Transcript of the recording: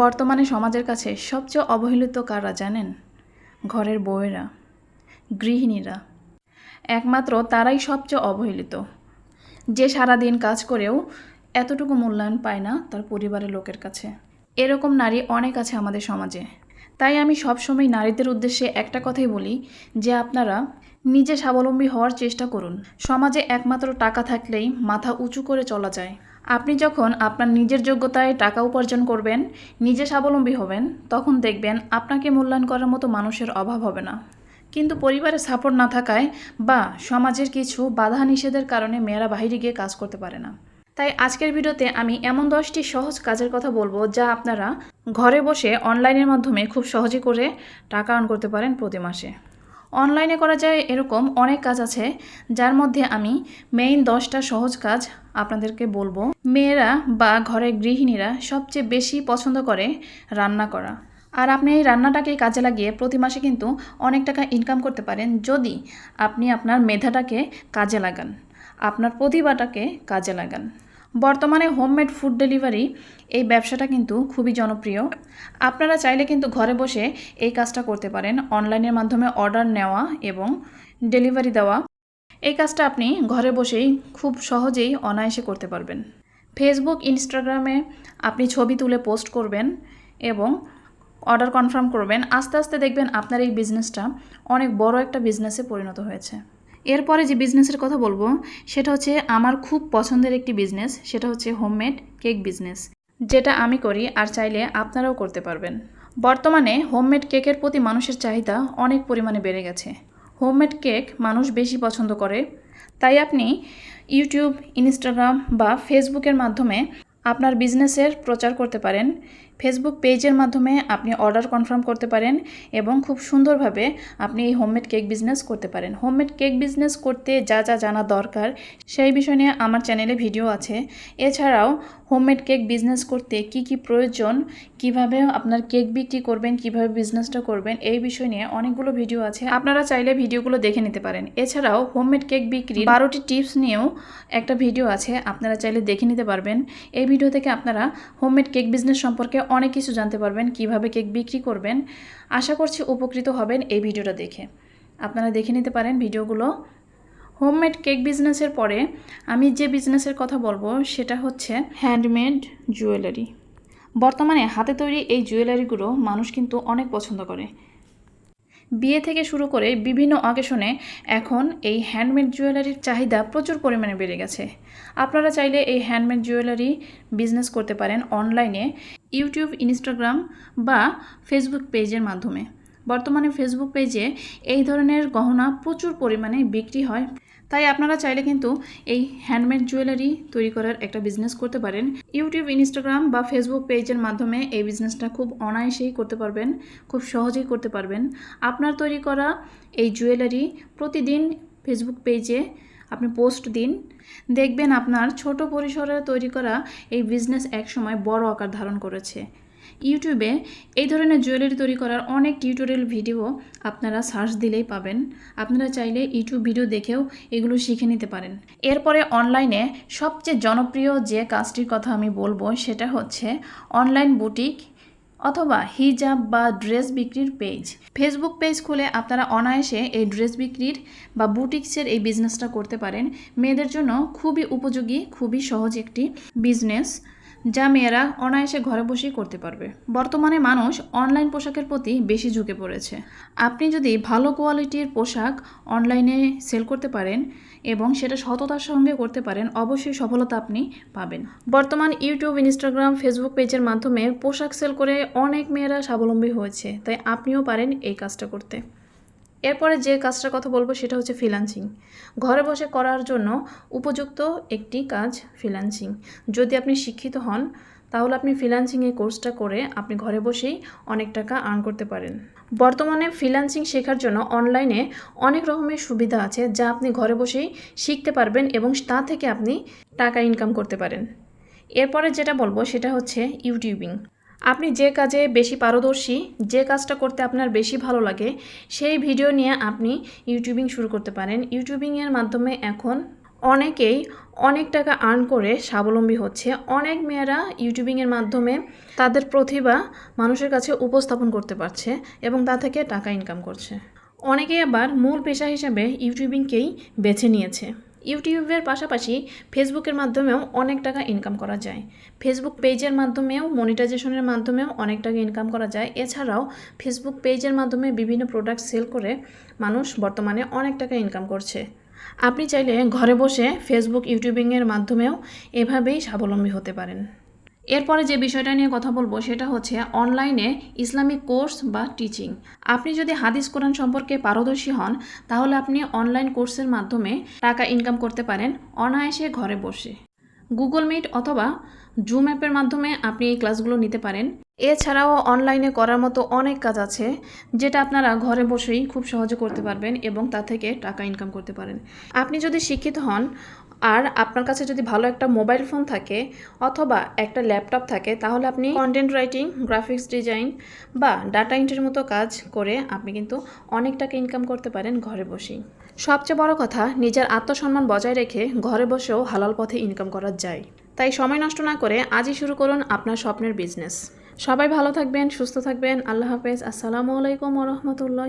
বর্তমানে সমাজের কাছে সবচেয়ে অবহেলিত কারা জানেন? ঘরের বউয়েরা, গৃহিণীরা। একমাত্র তারাই সবচেয়ে অবহেলিত। যে সারাদিন কাজ করেও এতটুকু মূল্যায়ন পায় না তার পরিবারের লোকের কাছে। এরকম নারী অনেক আছে আমাদের সমাজে। তাই আমি সবসময় নারীদের উদ্দেশ্যে একটা কথাই বলি যে আপনারা নিজে স্বাবলম্বী হওয়ার চেষ্টা করুন। সমাজে একমাত্র টাকা থাকলেই মাথা উঁচু করে চলা যায়। আপনি যখন আপনার নিজের যোগ্যতায় টাকা উপার্জন করবেন, নিজে স্বাবলম্বী হবেন, তখন দেখবেন আপনাকে মূল্যায়ন করার মতো মানুষের অভাব হবে না। কিন্তু পরিবারের সাপোর্ট না থাকায় বা সমাজের কিছু বাধা নিষেধের কারণে মেয়েরা বাইরে গিয়ে কাজ করতে পারে না। তাই আজকের ভিডিওতে আমি এমন দশটি সহজ কাজের কথা বলব যা আপনারা ঘরে বসে অনলাইনের মাধ্যমে খুব সহজে করে টাকা আর্ন করতে পারেন প্রতি মাসে। অনলাইনে করা যায় এরকম অনেক কাজ আছে, যার মধ্যে আমি মেইন দশটা সহজ কাজ আপনাদেরকে বলব। মেয়েরা বা ঘরের গৃহিণীরা সবচেয়ে বেশি পছন্দ করে রান্না করা। আর আপনি এই রান্নাটাকে কাজে লাগিয়ে প্রতি মাসে কিন্তু অনেক টাকা ইনকাম করতে পারেন যদি আপনি আপনার মেধাটাকে কাজে লাগান, আপনার প্রতিভাটাকে কাজে লাগান। বর্তমানে হোমমেড ফুড ডেলিভারি এই ব্যবসাটা কিন্তু খুবই জনপ্রিয়। আপনারা চাইলে কিন্তু ঘরে বসে এই কাজটা করতে পারেন। অনলাইনের মাধ্যমে অর্ডার নেওয়া এবং ডেলিভারি দেওয়া। এই কাজটা আপনি ঘরে বসেই খুব সহজেই অনায়াসে করতে পারবেন। ফেসবুক, ইনস্টাগ্রামে আপনি ছবি তুলে পোস্ট করবেন এবং অর্ডার কনফার্ম করবেন। আস্তে আস্তে দেখবেন আপনার এই বিজনেসটা অনেক বড় একটা বিজনেসে পরিণত হয়েছে। এরপরে যে বিজনেসের কথা বলব, সেটা হচ্ছে আমার খুব পছন্দের একটি বিজনেস সেটা হচ্ছে হোমমেড কেক বিজনেস যেটা আমি করি আর চাইলে আপনারাও করতে পারবেন। বর্তমানে হোমমেড কেকের প্রতি মানুষের চাহিদা অনেক পরিমাণে বেড়ে গেছে। হোমমেড কেক মানুষ বেশি পছন্দ করে, তাই আপনি ইউটিউব ইনস্টাগ্রাম বা ফেসবুকের মাধ্যমে আপনার বিজনেসের প্রচার করতে পারেন। ফেসবুক পেজের মাধ্যমে আপনি অর্ডার কনফার্ম করতে পারেন এবং খুব সুন্দরভাবে আপনি এই হোমমেড কেক বিজনেস করতে পারেন। হোমমেড কেক বিজনেস করতে যা যা জানা দরকার সেই বিষয় নিয়ে আমার চ্যানেলে ভিডিও আছে। এছাড়াও হোমমেড কেক বিজনেস করতে কি কি প্রয়োজন, কীভাবে আপনার কেক বিক্রি করবেন, কীভাবে বিজনেসটা করবেন, এই বিষয় নিয়ে অনেকগুলো ভিডিও আছে। আপনারা চাইলে ভিডিওগুলো দেখে নিতে পারেন। এছাড়াও হোমমেড কেক বিক্রি বারোটি টিপস নিয়েও একটা ভিডিও আছে, আপনারা চাইলে দেখে নিতে পারবেন। এই ভিডিও থেকে আপনারা হোমমেড কেক বিজনেস সম্পর্কে অনেক কিছু জানতে পারবেন, কীভাবে কেক বিক্রি করবেন। আশা করছি উপকৃত হবেন এই ভিডিওটা দেখে। আপনারা দেখে নিতে পারেন ভিডিওগুলো। হোমমেড কেক বিজনেসের পরে আমি যে বিজনেসের কথা বলব, সেটা হচ্ছে হ্যান্ডমেড জুয়েলারি। বর্তমানে হাতে তৈরি এই জুয়েলারিগুলো মানুষ কিন্তু অনেক পছন্দ করে। বিয়ে থেকে শুরু করে বিভিন্ন অকেশনে এখন এই হ্যান্ডমেড জুয়েলারির চাহিদা প্রচুর পরিমাণে বেড়ে গেছে। আপনারা চাইলে এই হ্যান্ডমেড জুয়েলারি বিজনেস করতে পারেন অনলাইনে। ইউটিউব, ইনস্টাগ্রাম বা ফেসবুক পেজের মাধ্যমে। বর্তমানে ফেসবুক পেজে এই ধরনের গহনা প্রচুর পরিমাণে বিক্রি হয়। তাই আপনারা চাইলে কিন্তু এই হ্যান্ডমেড জুয়েলারি তৈরি করার একটা বিজনেস করতে পারেন। ইউটিউব, ইনস্টাগ্রাম বা ফেসবুক পেজের মাধ্যমে এই বিজনেসটা খুব অনায়াসেই করতে পারবেন, খুব সহজেই করতে পারবেন। আপনার তৈরি করা এই জুয়েলারি প্রতিদিন ফেসবুক পেজে আপনি পোস্ট দিন। দেখবেন আপনার ছোট পরিসরে তৈরি করা এই বিজনেস একসময় বড় আকার ধারণ করেছে। ইউটিউবে এই ধরনের জুয়েলারি তৈরি করার অনেক টিউটোরিয়াল ভিডিও আপনারা সার্চ দিলেই পাবেন। আপনারা চাইলে ইউটিউব ভিডিও দেখেও এগুলো শিখে নিতে পারেন। এরপরে অনলাইনে সবচেয়ে জনপ্রিয় যে কাজটির কথা আমি বলব সেটা হচ্ছে অনলাইন বুটিক অথবা হিজাব বা ড্রেস বিক্রির পেজ। ফেসবুক পেজ খুলে আপনারা অনায়াসে এই ড্রেস বিক্রির বা বুটিক্সের এই বিজনেসটা করতে পারেন। মেয়েদের জন্য খুবই উপযোগী, খুবই সহজ একটি বিজনেস যা মেয়েরা অনায়াসে ঘরে বসেই করতে পারবে। বর্তমানে মানুষ অনলাইন পোশাকের প্রতি বেশি ঝুঁকে পড়েছে। আপনি যদি ভালো কোয়ালিটির পোশাক অনলাইনে সেল করতে পারেন এবং সেটা সততার সঙ্গে করতে পারেন, অবশ্যই সফলতা আপনি পাবেন। বর্তমান ইউটিউব, ইনস্টাগ্রাম, ফেসবুক পেজের মাধ্যমে পোশাক সেল করে অনেক মেয়েরা স্বাবলম্বী হয়েছে, তাই আপনিও পারেন এই কাজটা করতে। এরপরে যে কাজটার কথা বলব সেটা হচ্ছে ফ্রিল্যান্সিং ঘরে বসে করার জন্য উপযুক্ত একটি কাজ ফ্রিল্যান্সিং যদি আপনি শিক্ষিত হন, তাহলে আপনি ফ্রিল্যান্সিং এই কোর্সটা করে আপনি ঘরে বসেই অনেক টাকা আর্ন করতে পারেন। বর্তমানে ফ্রিল্যান্সিং শেখার জন্য অনলাইনে অনেক রকমের সুবিধা আছে যা আপনি ঘরে বসেই শিখতে পারবেন এবং তা থেকে আপনি টাকা ইনকাম করতে পারেন। এরপরে যেটা বলব সেটা হচ্ছে ইউটিউবিং আপনি যে কাজে বেশি পারদর্শী, যে কাজটা করতে আপনার বেশি ভালো লাগে, সেই ভিডিও নিয়ে আপনি ইউটিউবিং শুরু করতে পারেন। ইউটিউবিংয়ের মাধ্যমে এখন অনেকেই অনেক টাকা আর্ন করে স্বাবলম্বী হচ্ছে। অনেক মেয়েরা ইউটিউবিংয়ের মাধ্যমে তাদের প্রতিভা মানুষের কাছে উপস্থাপন করতে পারছে এবং তা থেকে টাকা ইনকাম করছে। অনেকেই আবার মূল পেশা হিসেবে ইউটিউবিংকেই বেছে নিয়েছে। ইউটিউবের পাশাপাশি ফেসবুকের মাধ্যমেও অনেক টাকা ইনকাম করা যায়। ফেসবুক পেজের মাধ্যমেও মনিটাইজেশনের মাধ্যমেও অনেক টাকা ইনকাম করা যায়। এছাড়াও ফেসবুক পেজের মাধ্যমে বিভিন্ন প্রোডাক্ট সেল করে মানুষ বর্তমানে অনেক টাকা ইনকাম করছে। আপনি চাইলে ঘরে বসে ফেসবুক ইউটিউবিংয়ের মাধ্যমেও এভাবেই স্বাবলম্বী হতে পারেন। এরপরে যে বিষয়টা নিয়ে কথা বলব সেটা হচ্ছে অনলাইনে ইসলামিক কোর্স বা টিচিং আপনি যদি হাদিস, কোরআন সম্পর্কে পারদর্শী হন, তাহলে আপনি অনলাইন কোর্সের মাধ্যমে টাকা ইনকাম করতে পারেন অনায়াসে ঘরে বসে। গুগল মিট অথবা জুম অ্যাপের মাধ্যমে আপনি এই ক্লাসগুলো নিতে পারেন। এছাড়াও অনলাইনে করার মতো অনেক কাজ আছে, যেটা আপনারা ঘরে বসেই খুব সহজে করতে পারবেন এবং তা থেকে টাকা ইনকাম করতে পারেন। আপনি যদি শিক্ষিত হন আর আপনার কাছে যদি ভালো একটা মোবাইল ফোন থাকে অথবা একটা ল্যাপটপ থাকে, তাহলে আপনি কন্টেন্ট রাইটিং গ্রাফিক্স ডিজাইন বা ডাটা এন্ট্রির মতো কাজ করে আপনি কিন্তু অনেক টাকা ইনকাম করতে পারেন ঘরে বসেই। সবচেয়ে বড় কথা, নিজের আত্মসম্মান বজায় রেখে ঘরে বসেও হালাল পথে ইনকাম করা যায়। তাই সময় নষ্ট না করে আজই শুরু করুন আপনার স্বপ্নের বিজনেস সবাই ভালো থাকবেন, সুস্থ থাকবেন, আল্লাহ হাফেজ। আসসালামু আলাইকুম রহমতুল্লাহ